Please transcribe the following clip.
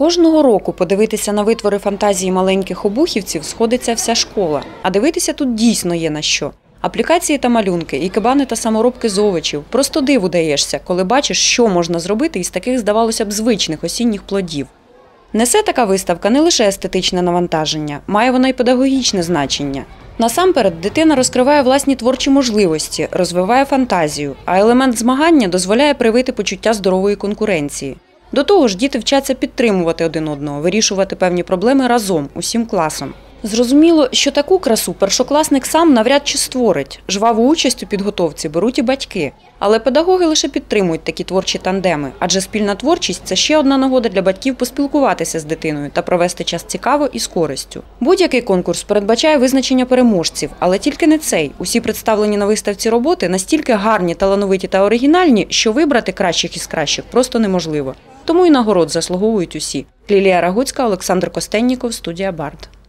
Кожного року подивитися на витвори фантазії маленьких обухівців сходиться вся школа. А дивитися тут дійсно є на що. Аплікації та малюнки, ікебани та саморобки з овочів. Просто диву даєшся, коли бачиш, що можна зробити із таких, здавалося б, звичних осінніх плодів. Несе така виставка не лише естетичне навантаження, має вона й педагогічне значення. Насамперед, дитина розкриває власні творчі можливості, розвиває фантазію, а елемент змагання дозволяє привити почуття здорової конкуренції. До того ж, діти вчаться підтримувати один одного, вирішувати певні проблеми разом, усім класом. Зрозуміло, що таку красу першокласник сам навряд чи створить. Жваву участь у підготовці беруть і батьки. Але педагоги лише підтримують такі творчі тандеми, адже спільна творчість це ще одна нагода для батьків поспілкуватися з дитиною та провести час цікаво і з користю. Будь-який конкурс передбачає визначення переможців, але тільки не цей. Усі представлені на виставці роботи настільки гарні, талановиті та оригінальні, що вибрати кращих із кращих просто неможливо. Тому і нагород заслуговують усі. Лілія Рагуцька, Олександр Костенніков, студія Бард.